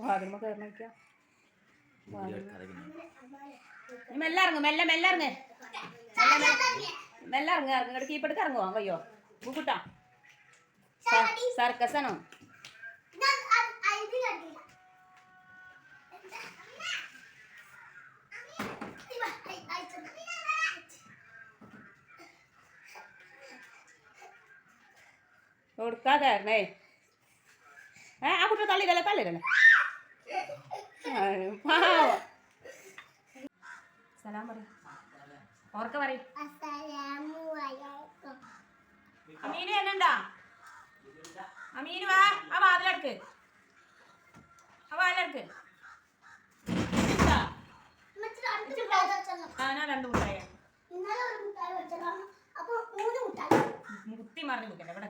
വാതിലുമ്പോ കയറി നോക്കിയാ മെല്ലെ ഇറങ്ങ് മെല്ലെ മെല്ലെ ഇറങ്ങ്. മെല്ലെ ഇറങ്ങ് ഇറങ്ങ്. ഇങ്ങോട്ട് കീപ്പെടുക്ക് ഇറങ്ങുവോ? കയ്യോ ബുക്കുട്ടാ സർക്കസ് ആണോ കൊടുക്കാതായിരുന്നേ ഏ ആ കുട്ടി തള്ളിയില്ലല്ലേ തള്ളിയില്ലല്ലേ. സലാം പറ ഓർക്ക പറ അമീന് എന്നുണ്ടാ അമീന് വാ. ആ വാതിലടക്ക്. ആ വാതിലെടുക്ക്. എന്താ? ആ ഞാൻ രണ്ട് മുട്ടായ മുത്തി മറിഞ്ഞു നിൽക്കട്ടെ ഇവിടെ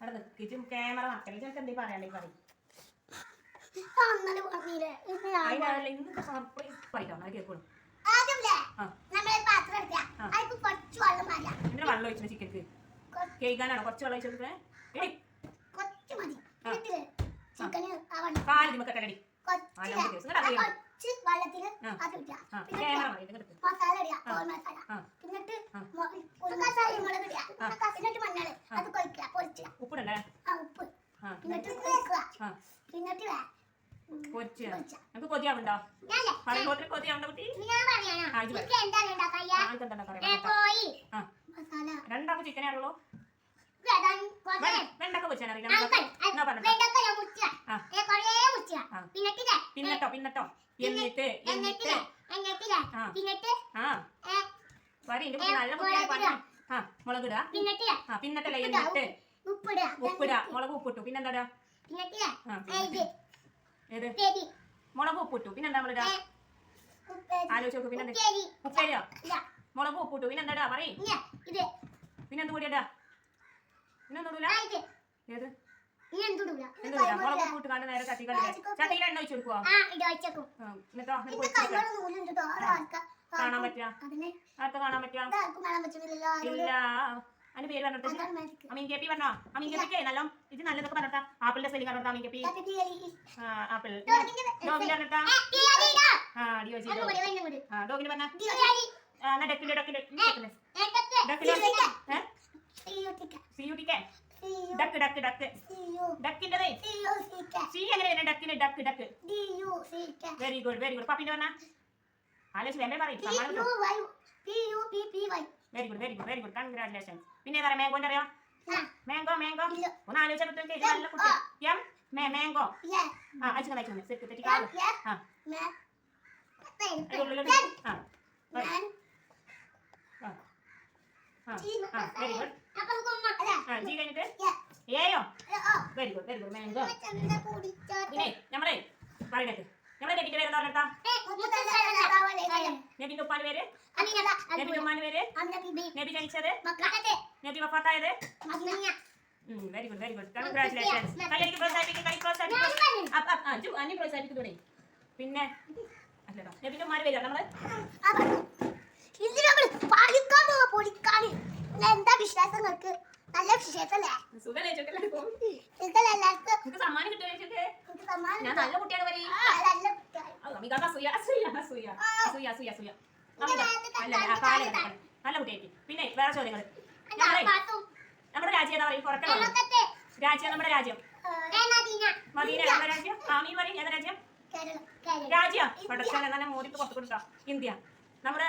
അവിടെ നിൽക്കിച്ചും ക്യാമറ മക്കളെ ചിലക്ക് എന്തേ പറയാണ്ടേ പറയും. ആ ഇന്നലെ പറഞ്ഞില്ലേ? ഇന്ന് ഞാൻ അതിനല്ല ഇന്ന് സർപ്രൈസ് പറയിട്ടോ അത് മാറ്റാം എന്തിനാ വെള്ളം ഒഴിച്ചത് ചിക്കൻക്ക്? കേൾക്കാനാണോ? കുറച്ച് വെള്ളം ഒഴിച്ചത് എടി കുറച്ച് മതി. ആ. എന്നിട്ട് ചിക്കന് ആ. വെള്ളം കാൽ ദിമക്കട്ടടി കുറച്ച് ആ, നമുക്ക് ദിവസം കൂടെ അറിയാം. കുറച്ച് വെള്ളത്തിൽ ആ. അത് ഇടുക ആ പിന്നെ ക്യാമറ മതി ഇങ്ങോട്ട് മസാല ഇടുക ആ. കോൾ മസാല ആ. എന്നിട്ട് ആ. മൊ- മസാല മുളക് ഇടുക എന്നിട്ട് മഞ്ഞൾ അത് കൊയ്ക്കുക പൊരിക്കുക ഉപ്പിടല്ലേ ആ ഉപ്പ് ആ എന്നിട്ട് കൊയ്ക്കുക ആ എന്നിട്ട് വേ പൊരിച്ച് പൊരിച്ച. നമുക്ക് കൊതിയാവുണ്ടോ ഞാനേ പറയുമ്പോൾ കൊതിയാവുണ്ടോ കുട്ടി? രണ്ടാമത് ചിക്കനേ വെണ്ടക്ക പൊരിച്ചാൻ പിന്നട്ടോ പിന്നട്ടോ എന്നിട്ട് എന്നിട്ട്. പിന്നിട്ട്? ആ. നല്ല പറഞ്ഞു. ആ ആ പിന്നട്ടല്ലേ ഉപ്പിടുക, എന്നിട്ട്? ഉപ്പിടുക ഉപ്പിടുക മുളക് ഉപ്പിട്ടു. പിന്നെന്താടാ? ആ ഏത്? മുളക് ഉപ്പിട്ടു. പിന്നെന്താ നമ്മളിടാ ആലോചിച്ച് നോക്ക് പിന്നെ ഉപ്പേരിയോ? ഇല്ല മുളക് ഉപ്പിട്ടു. പിന്നെന്താടാ പറയ്. പിന്നെന്ത് കൂടിയടാ ഇത് ഏത് കാണാൻ പറ്റുക അതിന്റെ പേര് പറഞ്ഞിട്ട് അമീൻ കെ കേപ്പി പറഞ്ഞോ? അമീൻ കേപ്പിക്ക് നല്ല ഇത് നല്ലതൊക്കെ പറഞ്ഞാ ആപ്പിളിന്റെ സ്പെല്ലിംഗ് പറഞ്ഞിട്ട് അമീൻ കെപ്പി ആപ്പിൾ. ഡോഗിന് ഇതാ. ആ ഡിയോ ജി. ആ ഡോഗിന് പറഞ്ഞ. എന്നാ ഡക്കിന്റെ ഡക്കിന്റെ. C. Duck duck duck. ഡക്കിന് duck duck. Very good very good പപ്പിന്റെ പറഞ്ഞ? ആലോചിച്ച് വേണ്ടേ പറയും. Very good very good very good congratulations പിന്നെ ഏതാ മാംഗോന്റെ അറിയാം? Mango mango. ഒന്ന് ആലോചിച്ചാൽ കിട്ടും ചേച്ചി നല്ല കുട്ടി. എം മേ മാംഗോ ആ അയച്ചു അയച്ചു സെറ്റ് തെറ്റി ഞാൻ, ആ. Very good. ആ ജി കഴിഞ്ഞിട്ട്? ഏയോ? Very good very good mango. പിന്നെ നമ്മളെ പറയട്ടെ നമ്മളെ നെബിന്റെ പേര് എന്താ പറഞ്ഞിട്ടാ ഏ, മുത്തശ്ശനല്ല, കാവലേ, കാവലേ. നബിന്റെ ഉപ്പാന്റെ പേര്? നബിന്റെ. ഉമ്മാന്റെ പേര്. നബി ജനിച്ചത്. നബി വഫാത്തായത്. Very good very good congratulations കളിക്ക് പ്രോത്സാഹിപ്പിക്കും കൈ ഞാൻ പ്രോത്സാഹിപ്പിക്കും പറഞ്ഞു. അപ്പ് അപ്പ് ആ ജു അനി പ്രോത്സാഹിപ്പിക്കൂടെ പിന്നെ? അല്ലടാ നബിന്റെ ഉമ്മാന്റെ പേര് നമ്മൾ? ഇത് പൊളിക്കാന് എന്താ എല്ലാവർക്കും നിങ്ങൾക്ക് ഞാൻ നല്ല കുട്ടിയാണ് വരി. അമിക അസൂയ അസൂയ അസൂയ അസൂയ അസൂയ അസൂയ. നല്ല കുട്ടിയായിരിക്കും. പിന്നെ വേറെ ചോദ്യങ്ങൾ നമ്മുടെ രാജ്യം ഏതാ പറയും? പുറത്തുള്ള രാജ്യം നമ്മുടെ രാജ്യം. മദീന. നമ്മുടെ രാജ്യം? ആ മീൻ പറയും ഏതാ രാജ്യം. രാജ്യം. പടച്ചാൽ തന്നെ മോദിക്ക് പുറത്ത് കൊടുക്കാം ഇന്ത്യ. നമ്മുടെ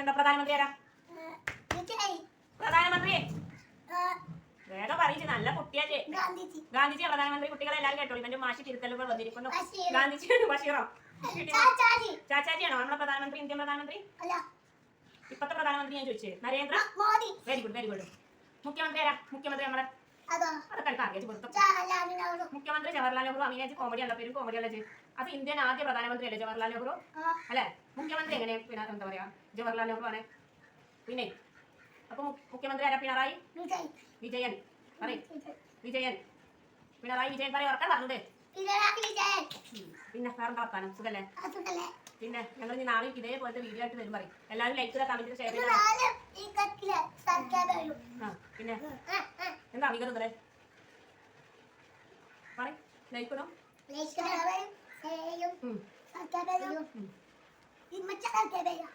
എന്താ പ്രധാനമന്ത്രി ആരാ? പ്രധാനമന്ത്രി. വേഗം പറയിച്ചു നല്ല കുട്ടിയല്ലേ ഗാന്ധിജി. പ്രധാനമന്ത്രി കുട്ടികളെ എല്ലാവരും കേട്ടോ ഇവന്റെ മാഷി തിരുത്തലുകൾ വന്നിരിക്കുന്നു. ഗാന്ധിജി ബഷീറോ. ചാച്ചാജി. ചാച്ചാജിയാണോ നമ്മുടെ പ്രധാനമന്ത്രി ഇന്ത്യൻ പ്രധാനമന്ത്രി? ഇപ്പത്തെ പ്രധാനമന്ത്രി ഞാൻ ചോദിച്ചത് Narendra? Modi. Very good very good മുഖ്യമന്ത്രി ആരാ? മുഖ്യമന്ത്രി അതൊക്കെ കൊടുത്തു നെഹ്റു. മുഖ്യമന്ത്രി ജവഹർലാൽ നെഹ്റു അമീനാജ് കോമഡി അല്ല പേരും കോമഡി അല്ല അത് ഇന്ത്യൻ ആദ്യ പ്രധാനമന്ത്രി അല്ലേ ജവഹർലാൽ നെഹ്റു? അല്ലെ? മുഖ്യമന്ത്രി എങ്ങനെ? പിന്നെ എന്താ പറയാ? ജവഹർലാൽ നെഹ്റു ആണ്. പിന്നെ അപ്പൊ മു- മുഖ്യമന്ത്രി ആരാ? പിണറായി? വിജയൻ. പറയും. വിജയൻ. പിണറായി വിജയൻ പറയും ഉറക്കാൻ പറഞ്ഞത്. പിന്നെ വേറെ വർത്താനം? സുഖല്ലേ. പിന്നെ ഞങ്ങൾ ഇനി നാളെ ഇതേപോലത്തെ വീഡിയോ ആയിട്ട് വരും പറയും. എല്ലാവരും ലൈക്ക് ചെയ്താൽ കമന്റ് ഷെയർ ഇത് ചെയ്താൽ പിന്നെ. എന്താ അമിക തിന്നേ പറയും.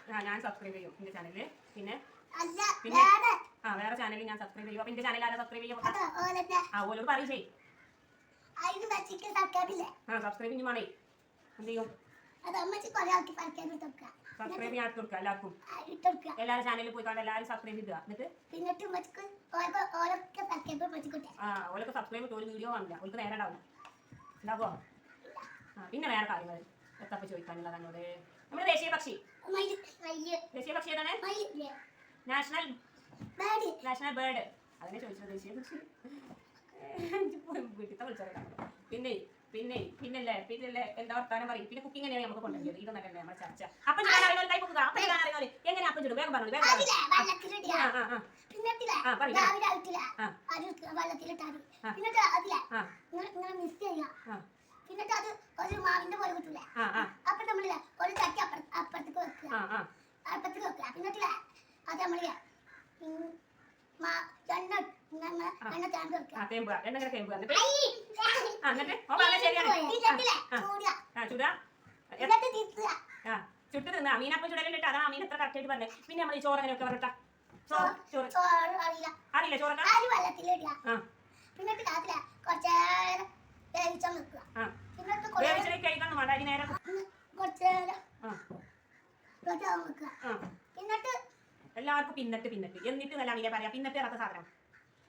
ആ ഞാൻ സബ്സ്ക്രൈബ് ചെയ്യും എന്റെ ചാനലിൽ പിന്നെ? ചാനലിൽ ഞാൻ സബ്സ്ക്രൈബ് ചെയ്യും. അപ്പൊ എന്റെ ചാനൽ ആരാ സബ്സ്ക്രൈബ് ചെയ്യും ആ ഓലോട് പറയും ചെയ് അതിന് വെച്ചിട്ട് സർക്കാരില്ലേ ആ സബ്സ്ക്രൈബ് ഇനി വേണേ എന്ത് ചെയ്യും? സബ്സ്ക്രൈബ് ചെയ്യാൻ ഇട്ട് കൊടുക്കുക എല്ലാവർക്കും. എല്ലാവരും ചാനലിൽ പോയി കണ്ട് എല്ലാവരും സബ്സ്ക്രൈബ് ചെയ്യുക എന്നിട്ട്? ആ ഓലൊക്കെ സബ്സ്ക്രൈബ് ചെയ്ത് ഒരു വീഡിയോ കാണില്ല. ഓൾക്ക് നേരെ ഉണ്ടാവും ഉണ്ടാവോ ആ പിന്നെ വേറെ കാര്യങ്ങൾ. എത്തപ്പ ചോദിക്കാനുള്ളത് എന്നോട് നമ്മുടെ ദേശീയ പക്ഷി. ദേശീയ പക്ഷി ഏതാണ്? നാഷണൽ നാഷണൽ ബേർഡ് അതിനെ ചോദിച്ചത് പിന്നെ പിന്നെ പിന്നല്ലേ പിന്നല്ലേ എന്താ വർത്താനം പറയും. പിന്നെ കുക്കിംഗ് എങ്ങനെയാണ് നമുക്ക് കൊണ്ടുവരുന്നത്. ഇതൊന്നല്ലേ നമ്മുടെ ചർച്ച. അപ്പം പൊക്കുക അപ്പം അറിയുന്നവർ എങ്ങനെ അപ്പം ചുടും? വേഗം പറഞ്ഞു വേഗം പിന്നെ. അത് ഒരു മാവിന്റെ പോലെ കിട്ടൂലേ? അപ്പൊ നമ്മളില്ല ഒരു ചട്ടി അപ്പുറത്തേക്ക് വെക്കുക. അപ്പുറത്തേക്ക് വെക്കുക. പിന്നെ അത് ചുട്ട് തിന്നാ. മീനപ്പം ചുടലുണ്ട് അതാണ് അമീൻ എത്ര കറക്റ്റ് ആയിട്ട് പറഞ്ഞത് പിന്നെ നമ്മൾ ഈ ചോറ് അങ്ങനെയൊക്കെ പറഞ്ഞിട്ടാ? ചോറ് ചോറ്. ചോറ് അറിയില്ല. പിന്നിട്ട് അതിലെ കുറച്ചേരം വേവിച്ചാൽ കുറേ വേവിച്ചിട്ട് കഴിക്കണം വേണ്ട. അരി നേരെ കുറച്ചേരം വെക്കുക. എന്നിട്ട് എല്ലാവർക്കും പിന്നിട്ട് പിന്നിട്ട്. എന്നിട്ട് നല്ല അങ്ങനെ പറയാം? പിന്നിട്ട് ഇറക്ക സാധനം?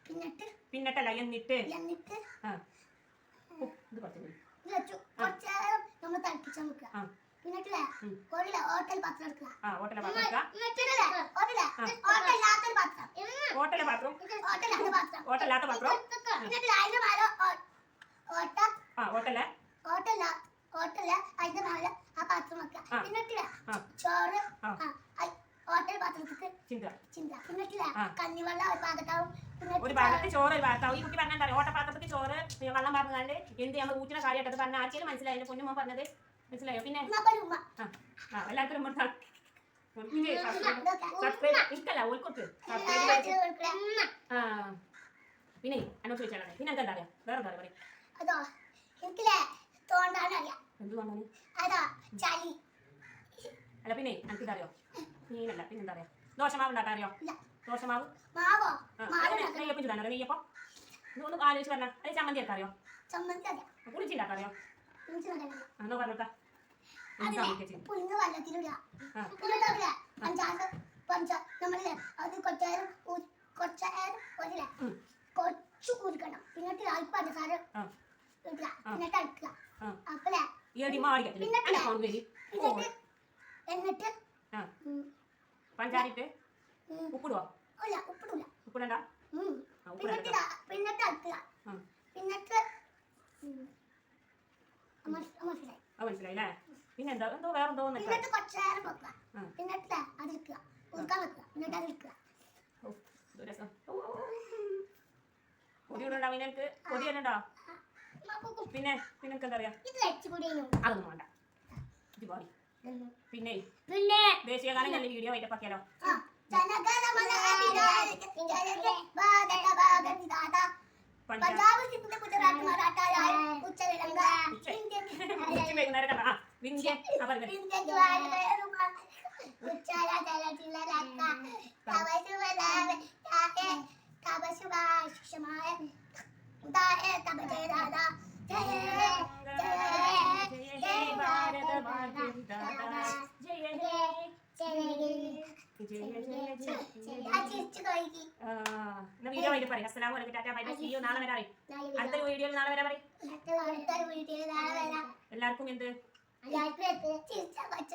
പിന്നിട്ട്? പിന്നിട്ടല്ല എന്നിട്ട്? എന്നിട്ട്? ആ. ഉപ്പ്, ഇത് കുറച്ച് കൂടി. ഇത് വെച്ചു. നമ്മൾ ആ. ഒരു ഹോട്ടൽ പാത്രം എടുക്കുക. ആ പാത്രം എടുക്കുക. എന്നിട്ടില്ലേ ഹോട്ടലില്ലാത്തൊരു പാത്രം. പാത്രം? ഹോട്ടലില്ലാത്ത പാത്രം. ഹോട്ടലില്ലാത്ത പാത്രം? അതിന്റെ മേലെ ഓട്ട ആ അതിന്റെ മേലെ ആ പാത്രം വെക്കുക. ആ. ചോറ് ആ. ആ, ഐ- ഹോട്ടൽ പാത്രത്തിക്ക് ചിന്ത ചിന്ത പിന്നിട്ടില്ലേ ആ. കഞ്ഞിവെള്ളം ഒരു ഭാഗത്ത് ചോറ് ഒരു ഭാഗത്താവും ഈ കുട്ടി പറഞ്ഞാൽ ഓട്ടപ്പാത്രത്തിൽ ചോറ് വെള്ളം പറഞ്ഞാണ്ട് എന്ത് നമ്മൾ ഊറ്റുന്ന കാര്യമായിട്ട് പറഞ്ഞ ആർക്കെങ്കിലും മനസ്സിലായി? പൊന്നുമ്മ പറഞ്ഞത്. മനസ്സിലായോ? പിന്നെ? ആ. എല്ലാവർക്കും ഒരു മുട്ടാ സബ്സ്ക്രൈബ് ഇഷ്ടല്ല ഓൽക്കൊട്ട് സബ്സ്ക്രൈബ് ആ. പിന്നെ ചോദിച്ചാൽ പിന്നെ എന്താ അറിയാം? വേറെ എന്താ പറയാ? അതോ എനിക്കില്ലേ തോണ്ടാനറിയാം എന്ത് തോന്നാന് അതാ ചളി. അല്ല പിന്നെ എനിക്ക് ഇതറിയോ മീനല്ല പിന്നെന്താ പറയാ ദോശമാവ് ഉണ്ടാക്കാൻ അറിയോ ദോശമാവ്? നെയ്യപ്പം ചൂടാനോ നെയ്യപ്പം? ഇത് ഒന്ന് ആലോചിച്ച് പറഞ്ഞാൽ അത് ചമ്മന്തി ഒക്കെ അറിയോ കുളിച്ച് ഉണ്ടാക്കാൻ അറിയോ എന്നോ പറഞ്ഞോട്ടാ. പുളിങ്ങ വെള്ളത്തിലിടുക പഞ്ചായത്ത് പഞ്ചാര പഞ്ച നമ്മളില്ലേ? അത് കുറച്ചേരം ഊ- കുറച്ചേരം കൊച്ചു കുരുക്കണം പിന്നിട്ട് അല്പം പഞ്ചസാര ഇടുക. എന്നിട്ട് അടിക്കുക വരി എന്നിട്ട് എന്നിട്ട് പഞ്ചാരിട്ട്? ഉം, ഉപ്പിടുവോ? ഇല്ല ഉപ്പിടൂല. ഉപ്പിടണ്ട? പിന്നിട്ട് പിന്നിട്ട് പിന്നിട്ട് പിന്നെ എന്താ എന്തോ വേറെ എന്തോ വെക്കുക. പിന്നിട്ട് ഉറുക്കാൻ വെക്കുക. പിന്നെ പിന്നെ എന്താ പറയാ അതൊന്നും വേണ്ട. ഇത് പോയി പിന്നെ പിന്നെ ദേശീയഗാനം നല്ല വീഡിയോ ആയിട്ട് ജനഗണമനഅധിനായക പഞ്ചാബ് പഞ്ചാബ് സിന്ധ് ഗുജറാത്ത് മറാഠായ ഉച്ചരംഗ വിന്ധ്യ ഉച്ചര ബൈ സീ യു നാളെ വരാം വീഡിയോയിൽ പറയും. അടുത്തൊരു വീട്ടിൽ നാളെ വരാം എല്ലാവർക്കും എന്ത്? എല്ലാവർക്കും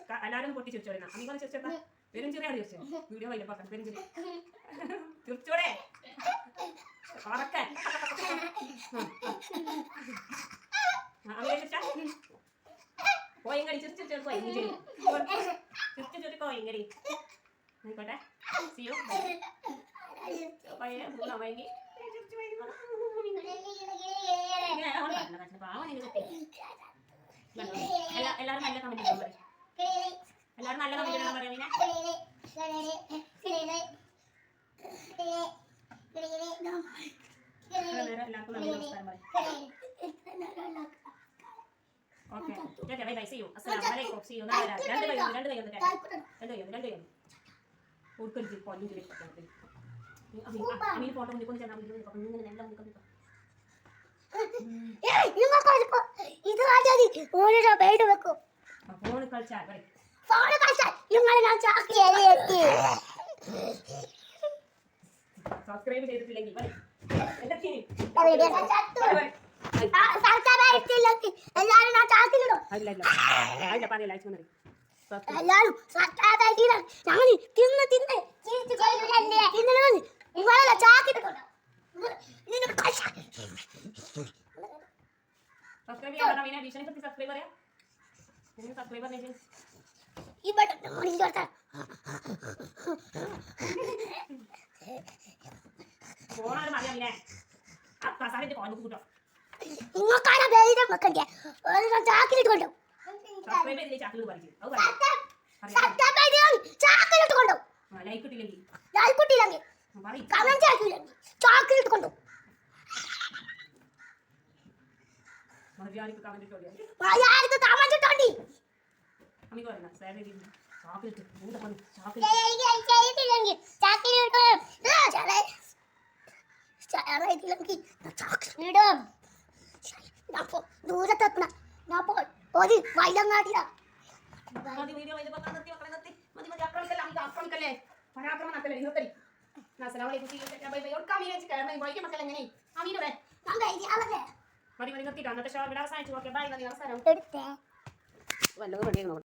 ക- എല്ലാവരും പൊട്ടി ചിരിച്ചോളിനാ അമ്മ ചിരിച്ചോട്ടാ പെരും ചിറിയാണ് ചിരിച്ചത് വീഡിയോ വൈകിട്ട് പാക്കാം പെരും ചിരി. ചിരിച്ചോടെ? ഉറക്കാൻ അമ്മയെ ചിരിച്ചാ? കോയങ്ങടി ചിരിച്ചു ചിരിച്ചു കോയങ്ങടി ചിരിച്ചു ചിരി കോയങ്ങടി ആയിക്കോട്ടെ. സിയോ പയ്യെ മൂന്നാ വൈകി ചിരിച്ചു വൈകി ഇങ്ങനെ ആവണം പറഞ്ഞ കഷ്ടം പാവം എനിക്ക് കുട്ടി എല്ലാ- എല്ലാവരും നല്ല കമന്റ് എല്ലാവരും നല്ല കമന്റ് ഇടാൻ പറയാം പിന്നെ? എല്ലാവർക്കും നല്ല നമസ്കാരം പറയും. Okay. Okay bye bye see you അസ്സലാമു അലൈക്കും. സീ യു നാളെ. രണ്ട് കൈ രണ്ട് കൈ. രണ്ട് കൈ രണ്ട് കൈ പൊന്നു ചെടി അമീൻ. ഫോട്ടോ മുന്നിൽ കൊണ്ട് ചെന്നാൽ ഇങ്ങനെ നല്ല മുന്നിൽ ഇത് കാണിച്ചാൽ ഓരോ പേര് വെക്കും. ഫോൺ കളിച്ചാൽ പറയും ഫോണ് കാണിച്ചാൽ നിങ്ങൾ ഞാൻ ചാക്കിലേക്ക് സബ്സ്ക്രൈബ് ചെയ്തിട്ടില്ലെങ്കിൽ എല്ലാരും ഞാൻ ചാക്കിലിടും അതില്ല ഇല്ല അതില്ല പറഞ്ഞില്ല അയച്ചു വന്നത് എല്ലാരും സർക്കാരായിട്ടാണ് ഞങ്ങൾ തിന്ന് തിന്ന് ചീറ്റ് കൊല്ലുകയല്ലേ. തിന്നണോന്ന് നിങ്ങളല്ല ചാക്കിലിട്ടുണ്ടോ ഇതിന് പൈസ സബ്സ്ക്രൈബ് ചെയ്യാൻ പറഞ്ഞാൽ ഭീഷണി പറ്റി സബ്സ്ക്രൈബ് പറയാം നിങ്ങൾ സബ്സ്ക്രൈബ് പറഞ്ഞു ഇവിടെ മോർണിംഗ് കൊടുത്താൽ ഫോണാണ് പറയാം പിന്നെ ആ കസാലിന്റെ കോൽ കൂട്ടോ നിങ്ങൾക്കാണ് പേര് വെക്കണ്ടേ ഒരു ചാക്കിലിട്ട് കൊണ്ടു സബ്സ്ക്രൈബ് ചെയ്തില്ലേ ദൂരത്തെത്തണം ഞാൻ പോ ഒരു വൈലങ്ങാട്ടില വല്ലതും